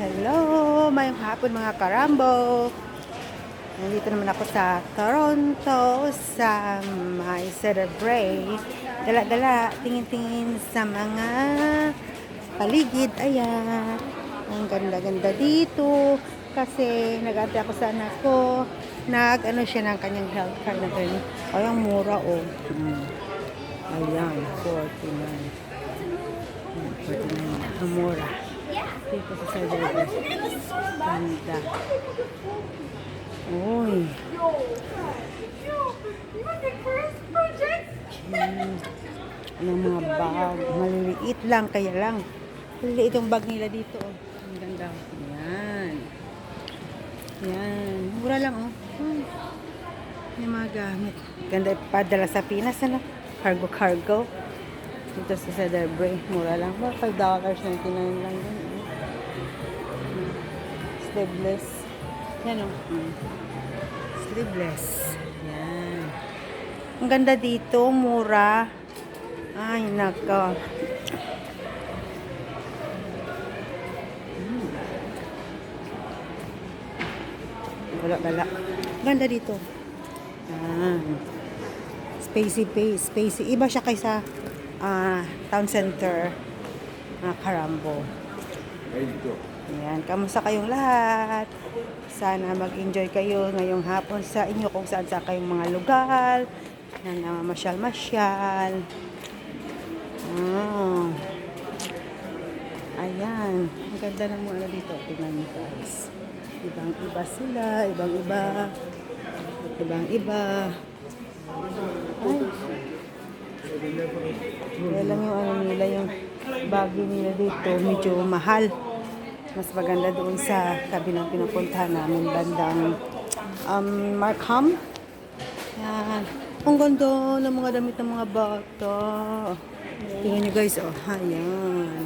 Hello, mayong hapon mga karambo. Nandito naman ako sa Toronto sa may Celebrate. Dala-dala, tingin-tingin sa mga paligid. Ayan, ang ganda-ganda dito. Kasi nag-ate ako sa anak ko. Nag-ano siya ng kanyang health card na ganyan. Ay, ang mura oh. Ayan, 49. Ayan, 49 ang mura. Dito sa Celebrate. Ganda. Uy. Hmm. Ano mga bag. Maliliit lang, kaya lang. Maliliit yung bag nila dito. Oh. Ang ganda. Yan. Yan. Mura lang, oh. Hmm. Yung mga gamit. Ganda padala sa Pinas, ano? Cargo-cargo. Dito sa Celebrate. Mura lang. Mga $5.99 lang yun. oh. Hmm. Sleeveless. Yan, oh. Hmm. Sleeveless. Yan. Ang ganda dito, mura. Ay, nako. Hmm. Wala, wala. Ganda dito. Yan. Spacey pace, spacey. Iba siya kaysa ah, town center na Karambo. Ayan, kamusta kayong lahat? Sana mag-enjoy kayo ngayong hapon sa inyo kung saan sa kayong mga lugar na namamasyal-masyal. Ah. Ayan, ang ganda ng mga dito. Tingnan niyo guys. Ibang iba sila, ibang iba. Ibang iba. Ay. Kaya lang yung ano nila, yung bagyo nila dito, medyo mahal. Mas maganda doon sa tabi ng pinupuntahan namin, bandang um, Markham. Yan. Ang ganda ng mga damit ng mga bata. Tingnan nyo guys, oh. Ayan.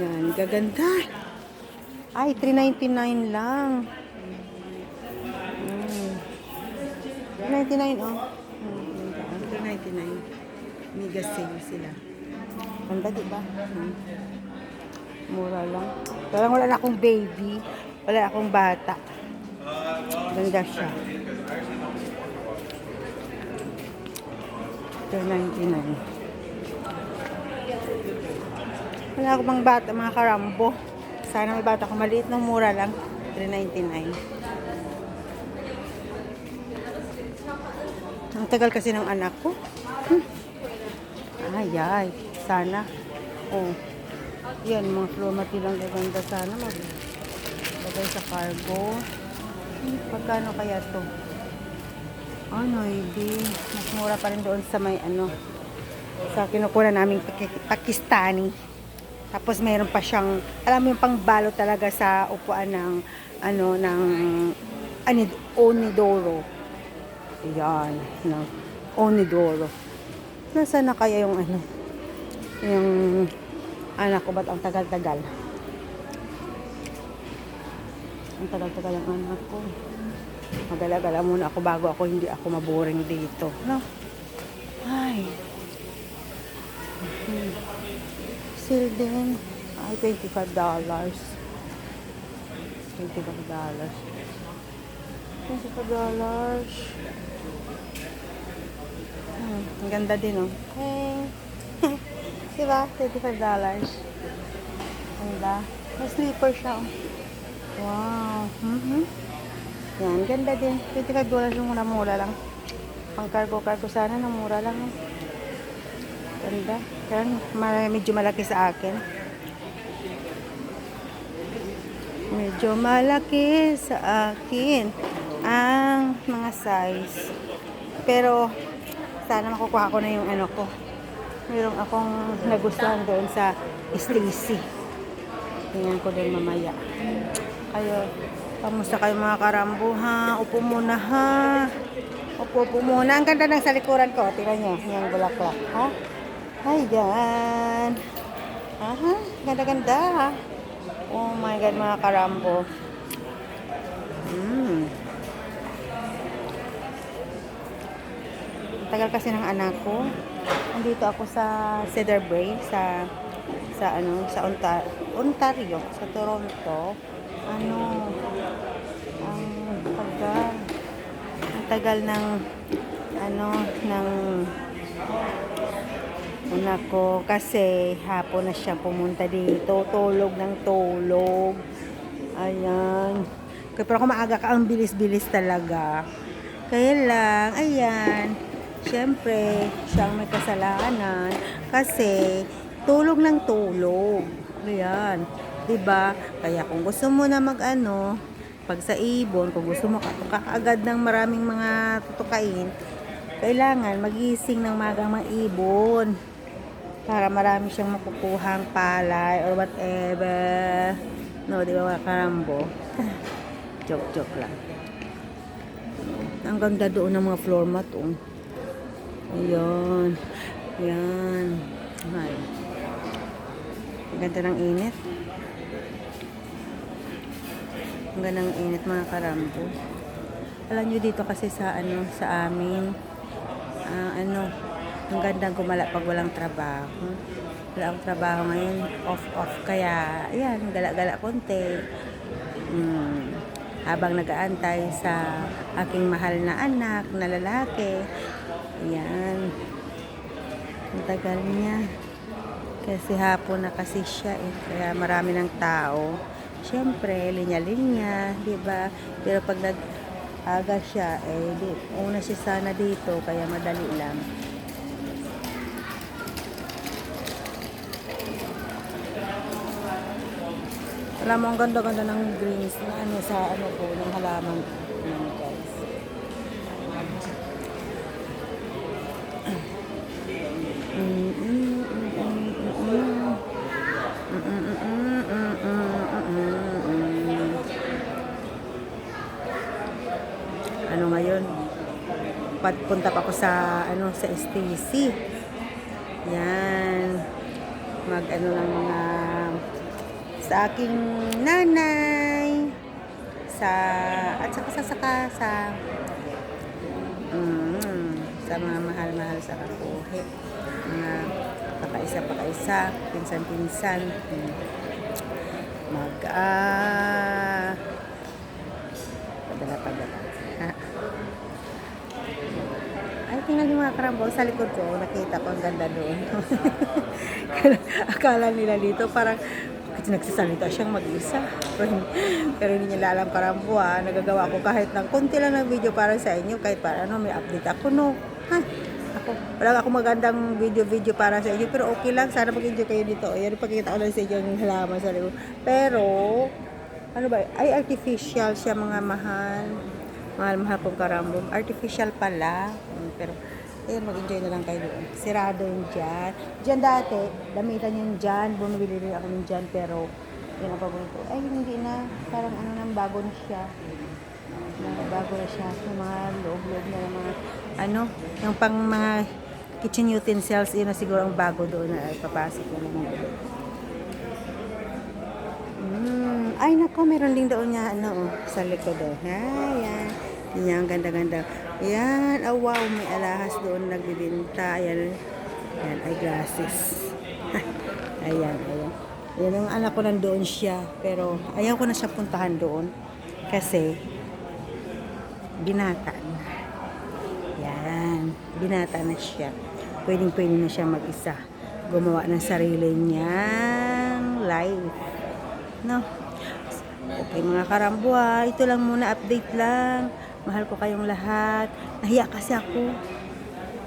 Yan, gaganda. Ay, 399 lang. Mm. 399, oh. Mm, 399. Mega sale sila. Ganda, di ba? Hmm. Mura lang. Parang wala na akong baby. Wala akong bata. Ganda siya. 399. Wala akong pang bata, mga karambo. Sana may bata ko maliit ng mura lang. 399. Ang tagal kasi ng anak ko. Hmm. Ay, ay. Sana. Oh. Yan, mga floor mat lang gaganda sana. Mag lagay sa cargo. Pagkano kaya to? Ano, hindi. Mas mura pa rin doon sa may ano. Sa kinukuha namin Paki- Pakistani. Tapos mayroon pa siyang, alam mo yung pangbalo talaga sa upuan ng, ano, ng anid, Onidoro. Yan, ng Onidoro. Nasaan na kaya yung ano, yung anak ko, ba't ang tagal-tagal? Ang tagal-tagal ang anak ko. Magala-gala muna ako bago ako, hindi ako maboring dito. No? Ay. Hmm. Sale din. Ay, $25. $25. $25. Hmm, ang ganda din, oh. Hey. diba? $25. Ganda. May slipper siya, oh. Wow. Mm-hmm. Yan, ganda din. $25 yung mura-mura lang. Pang cargo-cargo sana, na mura lang. oh. Ganda. Kaya medyo malaki sa akin. Medyo malaki sa akin ang mga size. Pero sana makukuha ko na yung ano ko. Mayroong akong nagustuhan doon sa Stacy. Tingnan ko din mamaya. Kayo, kamusta kayo mga karambo ha? Upo muna ha. Upo, upo muna. Ang ganda ng sa likuran ko. Tingnan nyo, yung bulaklak. Ha? Ay, yan. Aha, ganda-ganda ha. Oh my God, mga karambo. Mm. Tagal kasi ng anak ko. Nandito ako sa Cedar Brae, sa sa ano, sa Ontario, Ontario, sa Toronto. Ano, ang tagal, ang tagal ng, ano, ng, una ko, kasi hapon na siya pumunta dito, tulog ng tulog. Ayan. Pero kung maaga ka, ang bilis-bilis talaga. Kaya lang, ayan, syempre, siyang may kasalanan kasi tulog ng tulog. Ayan, ba? Kaya kung gusto mo na mag-ano, pag sa ibon, kung gusto mo ka kaagad ng maraming mga tutukain, kailangan magising ng magang mga ibon para marami siyang makukuhang palay or whatever. No, di ba mga karambo? joke, joke lang. Ang ganda doon ng mga floor mat, oh. Ayan. Ayan. Ay. Ganda ng init. Ang ganda ng init mga karambo. Alam nyo dito kasi sa ano sa amin ah, ano ang gandang gumala pag walang trabaho. Wala akong trabaho ngayon, off-off. Kaya, ayan, gala-gala konti. Hmm habang nagaantay sa aking mahal na anak na lalaki. Ayan. Ang tagal niya. Kasi hapon na kasi siya eh. Kaya marami ng tao. Siyempre, linya-linya, di ba? Pero pag nag-aga siya, eh, di, una siya sana dito, kaya madali lang. Alam mo, ang ganda-ganda ng greens na ano sa ano po, ng halaman ng guys. Ano ngayon? Punta pa ako sa ano sa STC. Yan. Mag ano ng mga sa aking nanay sa at saka sa saka sa mm, sa mga mahal-mahal sa kakuhi mga pakaisa pakaisa pinsan-pinsan mag ah padala padala ha ay tingnan yung mga karambol sa likod ko nakita ko ang ganda doon akala nila dito parang kasi nagsasalita siyang mag-isa. Pero, hindi- niya alam karambo ha. Nagagawa ko kahit ng konti lang ng video para sa inyo. Kahit para ano, may update ako no. Ha? Ako, wala ako magandang video-video para sa inyo. Pero okay lang. Sana mag-enjoy kayo dito. Ayan, pakikita ko lang sa inyo yung halaman sa likod. Pero, ano ba, ay artificial siya mga mahal. Mahal-mahal pong karambo. Artificial pala. Hmm, Pero, Ayun, mag-enjoy na lang kayo doon. Sirado yung dyan. Dyan dati, damitan yung dyan. Bumibili rin ako ng dyan, pero yun ang paborito. Ay, hindi na. Parang ano nang bago na siya. Bago na siya. Yung mga loob-loob na mga, ano, yung pang mga kitchen utensils, yun na siguro ang bago doon na ay papasok ko naman doon. Mm. Ay, nako, meron din doon niya, ano, sa likod, oh. Ayan. Ang ganda-ganda. Yan, oh wow, may alahas doon nagbibinta. Ayan, ayan, ay glasses. ayan, ayan. Yan ang anak ko nandoon siya. Pero ayaw ko na siya puntahan doon. Kasi, binata na. Yan, binata na siya. Pwedeng pwede na siya mag-isa. Gumawa ng sarili niyang life. No? Okay mga karambua, ito lang muna update lang. Mahal ko kayong lahat. Nahiya kasi ako.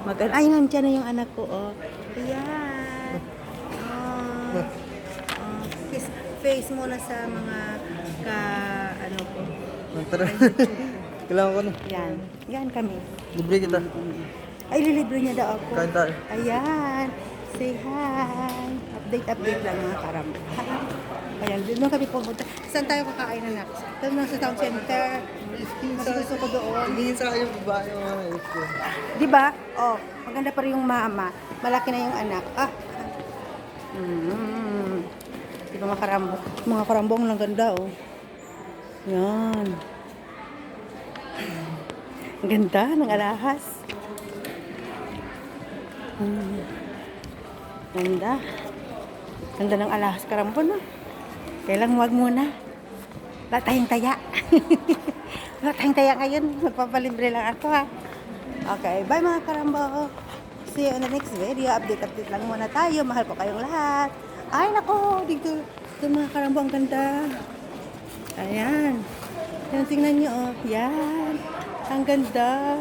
Mag Ay, nandiyan na yung anak ko, oh. Ayan. Oh. oh. Kiss face muna sa mga ka, ano ko. Tara. Kailangan ko na. Yan. Yan kami. Libre kita. Ay, lilibre niya daw ako. Kain tayo. Ayan. Say hi. Update, update lang mga karambua. Ayan, doon kami pumunta. Saan tayo kakain na next? Doon na sa town center. Mas gusto ko doon. Hindi sa akin yung babae yung mga ito. Di ba? Oh, maganda pa rin yung mama. Malaki na yung anak. Ah. Mm. Di ba mga karambo? Mga karambong lang ganda, oh. Yan. Ang ganda ng alahas. Mm. Ganda. Ganda ng alahas karambo, no? Kailang wag muna. Wala tayong taya. Wala tayong taya ngayon. Magpapalibre lang ako, ha? Okay, bye mga karambo. See you on the next video. Update, update lang muna tayo. Mahal ko kayong lahat. Ay, nako. Dito, dito mga karambo. Ang ganda. Ayan. Yan, tingnan nyo, oh. Yan. Ang ganda.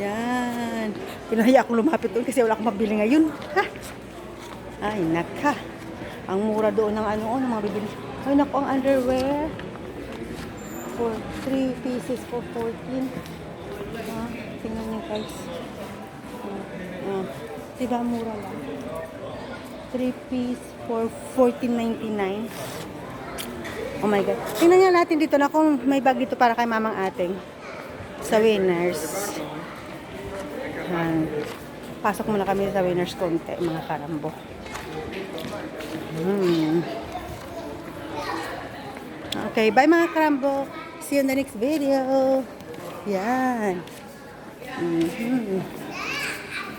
Yan. Pinahaya akong lumapit doon kasi wala akong mabili ngayon. Ha? Ay, naka. Ang mura doon ng ano, oh, ng mga bibili. Ay, naku, ang underwear. For 3 pieces for 14. Ah, tingnan nyo guys. Ah, ah. Diba, mura lang. 3 piece for 14.99. Oh my God. Tingnan nga natin dito na kung may bag dito para kay mamang ating. Sa winners. Yan. Pasok muna kami sa winners konti, mga karambo. Hmm. Okay, bye mga karambo. See you in the next video. Yan. Mhm.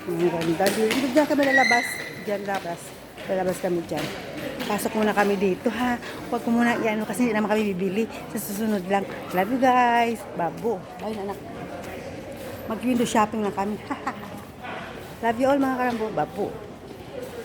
Ang ganda. Dito dyan kami lalabas. Diyan labas. Lalabas kami dyan. Pasok muna kami dito ha. Huwag ko muna iano kasi hindi naman kami bibili. Sa susunod lang. Love you guys. Babo. Bye anak. Mag-window shopping lang kami. Love you all mga karambo. Babo.